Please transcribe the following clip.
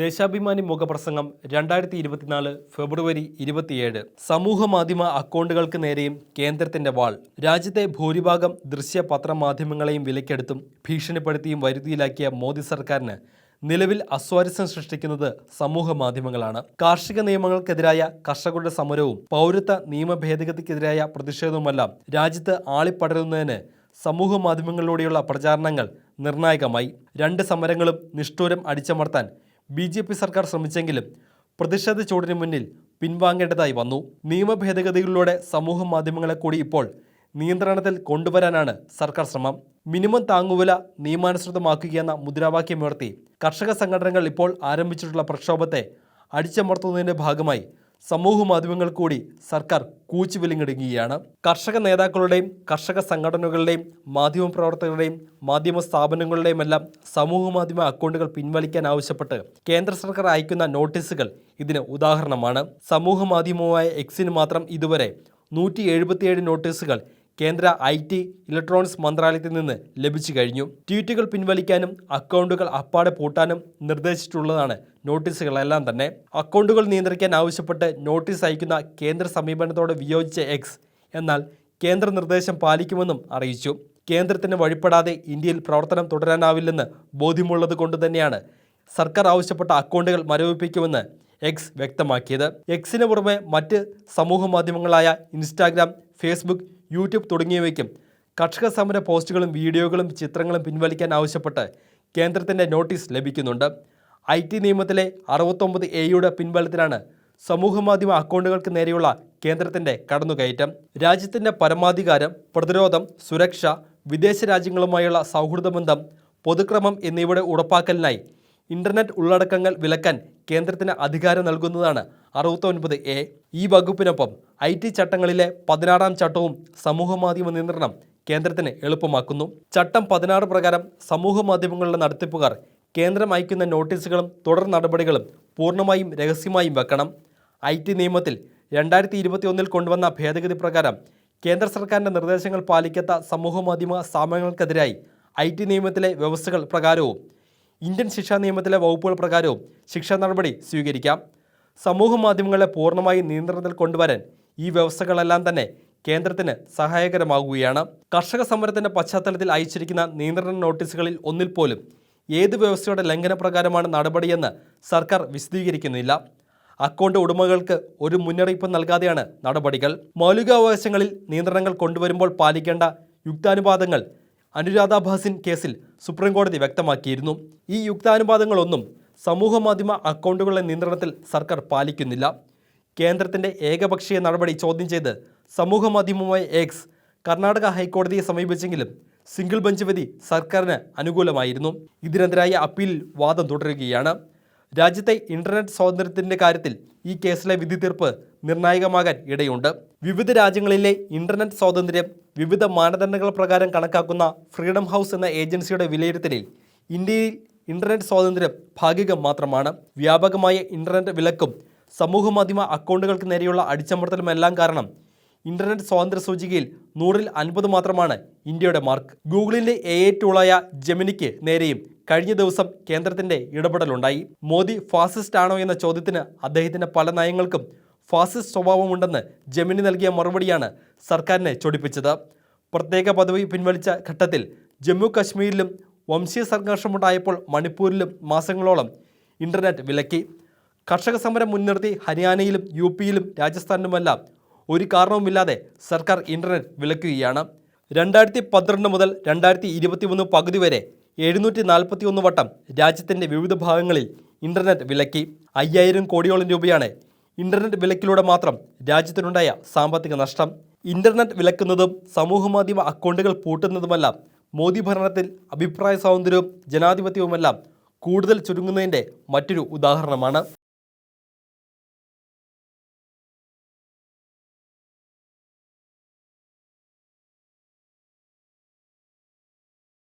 ദേശാഭിമാനി മുഖപ്രസംഗം രണ്ടായിരത്തി ഇരുപത്തിനാല് ഫെബ്രുവരി ഇരുപത്തിയേഴ്. സമൂഹ മാധ്യമ അക്കൗണ്ടുകൾക്ക് നേരെയും കേന്ദ്രത്തിന്റെ വാൾ. രാജ്യത്തെ ഭൂരിഭാഗം ദൃശ്യ പത്രമാധ്യമങ്ങളെയും വിലക്കെടുത്തും ഭീഷണിപ്പെടുത്തിയും വരുതിയിലാക്കിയ മോദി സർക്കാരിന് നിലവിൽ അസ്വാരസ്യം സൃഷ്ടിക്കുന്നത് സമൂഹ മാധ്യമങ്ങളാണ് കാർഷിക നിയമങ്ങൾക്കെതിരായ കർഷകരുടെ സമരവും പൗരത്വ നിയമ ഭേദഗതിക്കെതിരായ പ്രതിഷേധവുമെല്ലാം രാജ്യത്ത് ആളിപ്പടരുന്നതിന് സമൂഹ മാധ്യമങ്ങളിലൂടെയുള്ള പ്രചാരണങ്ങൾ നിർണായകമായി. രണ്ട് സമരങ്ങളും നിഷ്ഠൂരം അടിച്ചമർത്താൻ ബി ജെ പി സർക്കാർ ശ്രമിച്ചെങ്കിലും പ്രതിഷേധ ചൂടിന് മുന്നിൽ പിൻവാങ്ങേണ്ടതായി വന്നു. നിയമ ഭേദഗതികളിലൂടെ സമൂഹ മാധ്യമങ്ങളെ കൂടി ഇപ്പോൾ നിയന്ത്രണത്തിൽ കൊണ്ടുവരാനാണ് സർക്കാർ ശ്രമം. മിനിമം താങ്ങുവില നിയമാനുസൃതമാക്കുകയെന്ന മുദ്രാവാക്യമുയർത്തി കർഷക സംഘടനകൾ ഇപ്പോൾ ആരംഭിച്ചിട്ടുള്ള പ്രക്ഷോഭത്തെ അടിച്ചമർത്തുന്നതിന്റെ ഭാഗമായി സമൂഹ മാധ്യമങ്ങൾ കൂടി സർക്കാർ കൂച്ചുവിലിങ്ങിടുകയാണ് കർഷക നേതാക്കളുടെയും കർഷക സംഘടനകളുടെയും മാധ്യമ പ്രവർത്തകരുടെയും മാധ്യമ സ്ഥാപനങ്ങളുടെയും എല്ലാം സമൂഹ മാധ്യമ അക്കൗണ്ടുകൾ പിൻവലിക്കാൻ ആവശ്യപ്പെട്ട് കേന്ദ്ര സർക്കാർ അയക്കുന്ന നോട്ടീസുകൾ ഇതിന് ഉദാഹരണമാണ്. സമൂഹ മാധ്യമമായ എക്സിന് മാത്രം ഇതുവരെ നൂറ്റി നോട്ടീസുകൾ കേന്ദ്ര ഐ ടി ഇലക്ട്രോണിക്സ് മന്ത്രാലയത്തിൽ നിന്ന് ലഭിച്ചു കഴിഞ്ഞു. ട്വീറ്റുകൾ പിൻവലിക്കാനും അക്കൗണ്ടുകൾ അപ്പാടെ പൂട്ടാനും നിർദ്ദേശിച്ചിട്ടുള്ളതാണ് നോട്ടീസുകളെല്ലാം തന്നെ. അക്കൗണ്ടുകൾ നിയന്ത്രിക്കാൻ ആവശ്യപ്പെട്ട് നോട്ടീസ് അയക്കുന്ന കേന്ദ്ര സമീപനത്തോട് വിയോജിച്ച എക്സ് എന്നാൽ കേന്ദ്ര നിർദ്ദേശം പാലിക്കുമെന്നും അറിയിച്ചു. കേന്ദ്രത്തിന് വഴിപ്പെടാതെ ഇന്ത്യയിൽ പ്രവർത്തനം തുടരാനാവില്ലെന്ന് ബോധ്യമുള്ളത് കൊണ്ട് തന്നെയാണ് സർക്കാർ ആവശ്യപ്പെട്ട അക്കൗണ്ടുകൾ മരവിപ്പിക്കുമെന്ന് എക്സ് വ്യക്തമാക്കിയത്. എക്സിന് പുറമെ മറ്റ് സമൂഹ മാധ്യമങ്ങളായ ഇൻസ്റ്റാഗ്രാം ഫേസ്ബുക്ക് യൂട്യൂബ് തുടങ്ങിയവയ്ക്കും കർഷക സമര പോസ്റ്റുകളും വീഡിയോകളും ചിത്രങ്ങളും പിൻവലിക്കാൻ ആവശ്യപ്പെട്ട് കേന്ദ്രത്തിന്റെ നോട്ടീസ് ലഭിക്കുന്നുണ്ട്. ഐ ടി നിയമത്തിലെ അറുപത്തൊമ്പത് എയുടെ പിൻബലത്തിലാണ് സമൂഹമാധ്യമ അക്കൗണ്ടുകൾക്ക് നേരെയുള്ള കേന്ദ്രത്തിന്റെ കടന്നുകയറ്റം. രാജ്യത്തിന്റെ പരമാധികാരം പ്രതിരോധം സുരക്ഷ വിദേശ രാജ്യങ്ങളുമായുള്ള സൗഹൃദ ബന്ധം പൊതുക്രമം എന്നിവയുടെ ഉറപ്പാക്കലിനായി ഇന്റർനെറ്റ് ഉള്ളടക്കങ്ങൾ വിലക്കാൻ കേന്ദ്രത്തിന് അധികാരം നൽകുന്നതാണ് അറുപത്തൊൻപത് എ. ഈ വകുപ്പിനൊപ്പം ഐ ടി ചട്ടങ്ങളിലെ പതിനാറാം ചട്ടവും സമൂഹമാധ്യമ നിയന്ത്രണം കേന്ദ്രത്തിന് എളുപ്പമാക്കുന്നു. ചട്ടം പതിനാറ് പ്രകാരം സമൂഹ മാധ്യമങ്ങളുടെ നടത്തിപ്പുകാർ കേന്ദ്രം അയക്കുന്ന നോട്ടീസുകളും തുടർ നടപടികളും പൂർണമായും രഹസ്യമായും വെക്കണം. ഐ ടി നിയമത്തിൽ രണ്ടായിരത്തി ഇരുപത്തി ഒന്നിൽ കൊണ്ടുവന്ന ഭേദഗതി പ്രകാരം കേന്ദ്ര സർക്കാരിന്റെ നിർദ്ദേശങ്ങൾ പാലിക്കാത്ത സമൂഹ മാധ്യമ സ്ഥാപനങ്ങൾക്കെതിരായി ഐ ടി നിയമത്തിലെ വ്യവസ്ഥകൾ പ്രകാരവും ഇന്ത്യൻ ശിക്ഷാ നിയമത്തിലെ വകുപ്പുകൾ പ്രകാരവും ശിക്ഷാ നടപടി സ്വീകരിക്കാം. സമൂഹ മാധ്യമങ്ങളെ പൂർണമായി നിയന്ത്രണത്തിൽ കൊണ്ടുവരാൻ ഈ വ്യവസ്ഥകളെല്ലാം തന്നെ കേന്ദ്രത്തിന് സഹായകരമാകുകയാണ്. കർഷക സമരത്തിന്റെ പശ്ചാത്തലത്തിൽ അയച്ചിരിക്കുന്ന നിയന്ത്രണ നോട്ടീസുകളിൽ ഒന്നിൽ പോലും ഏത് വ്യവസ്ഥയുടെ ലംഘന പ്രകാരമാണ് നടപടിയെന്ന് സർക്കാർ വിശദീകരിക്കുന്നില്ല. അക്കൗണ്ട് ഉടമകൾക്ക് ഒരു മുന്നറിയിപ്പ് നൽകാതെയാണ് നടപടികൾ. മൗലികാവകാശങ്ങളിൽ നിയന്ത്രണങ്ങൾ കൊണ്ടുവരുമ്പോൾ പാലിക്കേണ്ട യുക്താനുപാതങ്ങൾ അനുരാധ ഭാസിൻ കേസിൽ സുപ്രീംകോടതി വ്യക്തമാക്കിയിരുന്നു. ഈ യുക്താനുപാതങ്ങളൊന്നും സമൂഹമാധ്യമ അക്കൗണ്ടുകളുടെ നിയന്ത്രണത്തിൽ സർക്കാർ പാലിക്കുന്നില്ല. കേന്ദ്രത്തിന്റെ ഏകപക്ഷീയ നടപടി ചോദ്യം ചെയ്ത് സമൂഹമാധ്യമമായ എക്സ് കർണാടക ഹൈക്കോടതിയെ സമീപിച്ചെങ്കിലും സിംഗിൾ ബെഞ്ച് വിധി സർക്കാരിന് അനുകൂലമായിരുന്നു. ഇതിനെതിരായ അപ്പീലിൽ വാദം തുടരുകയാണ്. രാജ്യത്തെ ഇന്റർനെറ്റ് സ്വാതന്ത്ര്യത്തിന്റെ കാര്യത്തിൽ ഈ കേസിലെ വിധി തീർപ്പ് നിർണായകമാകാൻ ഇടയുണ്ട്. വിവിധ രാജ്യങ്ങളിലെ ഇന്റർനെറ്റ് സ്വാതന്ത്ര്യം വിവിധ മാനദണ്ഡങ്ങൾ പ്രകാരം കണക്കാക്കുന്ന ഫ്രീഡം ഹൗസ് എന്ന ഏജൻസിയുടെ വിലയിരുത്തലിൽ ഇന്ത്യയിൽ ഇന്റർനെറ്റ് സ്വാതന്ത്ര്യം ഭാഗികം മാത്രമാണ്. വ്യാപകമായ ഇന്റർനെറ്റ് വിലക്കും സമൂഹമാധ്യമ അക്കൗണ്ടുകൾക്ക് നേരെയുള്ള അടിച്ചമർത്തലുമെല്ലാം കാരണം ഇന്റർനെറ്റ് സ്വാതന്ത്ര്യ സൂചികയിൽ നൂറിൽ അൻപത് മാത്രമാണ് ഇന്ത്യയുടെ മാർക്ക്. ഗൂഗിളിന്റെ എ ഐ ടൂളായ ജെമിനിക്ക് നേരെയും കഴിഞ്ഞ ദിവസം കേന്ദ്രത്തിന്റെ ഇടപെടലുണ്ടായി. മോദി ഫാസിസ്റ്റ് ആണോ എന്ന ചോദ്യത്തിന് അദ്ദേഹത്തിന്റെ പല നയങ്ങൾക്കും ഫാസിസ്റ്റ് സ്വഭാവമുണ്ടെന്ന് ജെമിനി നൽകിയ മറുപടിയാണ് സർക്കാരിനെ ചൊടിപ്പിച്ചത്. പ്രത്യേക പദവി പിൻവലിച്ച ഘട്ടത്തിൽ ജമ്മു കശ്മീരിലും വംശീയ സംഘർഷമുണ്ടായപ്പോൾ മണിപ്പൂരിലും മാസങ്ങളോളം ഇന്റർനെറ്റ് വിലക്കി. കർഷക സമരം മുൻനിർത്തി ഹരിയാനയിലും യു പിയിലും രാജസ്ഥാനിലുമെല്ലാം ഒരു കാരണവുമില്ലാതെ സർക്കാർ ഇന്റർനെറ്റ് വിലക്കുകയാണ്. രണ്ടായിരത്തി പന്ത്രണ്ട് മുതൽ രണ്ടായിരത്തി ഇരുപത്തി മൂന്ന് പകുതി വരെ എഴുന്നൂറ്റി നാൽപ്പത്തി ഒന്ന് വട്ടം രാജ്യത്തിന്റെ വിവിധ ഭാഗങ്ങളിൽ ഇന്റർനെറ്റ് വിലക്കി. അയ്യായിരം കോടിയോളം രൂപയാണ് ഇന്റർനെറ്റ് വിലക്കിലൂടെ മാത്രം രാജ്യത്തിനുണ്ടായ സാമ്പത്തിക നഷ്ടം. ഇന്റർനെറ്റ് വിലക്കുന്നതും സമൂഹമാധ്യമ അക്കൗണ്ടുകൾ പൂട്ടുന്നതുമെല്ലാം മോദി ഭരണത്തിൽ അഭിപ്രായ സ്വാതന്ത്ര്യവും ജനാധിപത്യവുമെല്ലാം കൂടുതൽ ചുരുങ്ങുന്നതിന്റെ മറ്റൊരു ഉദാഹരണമാണ്.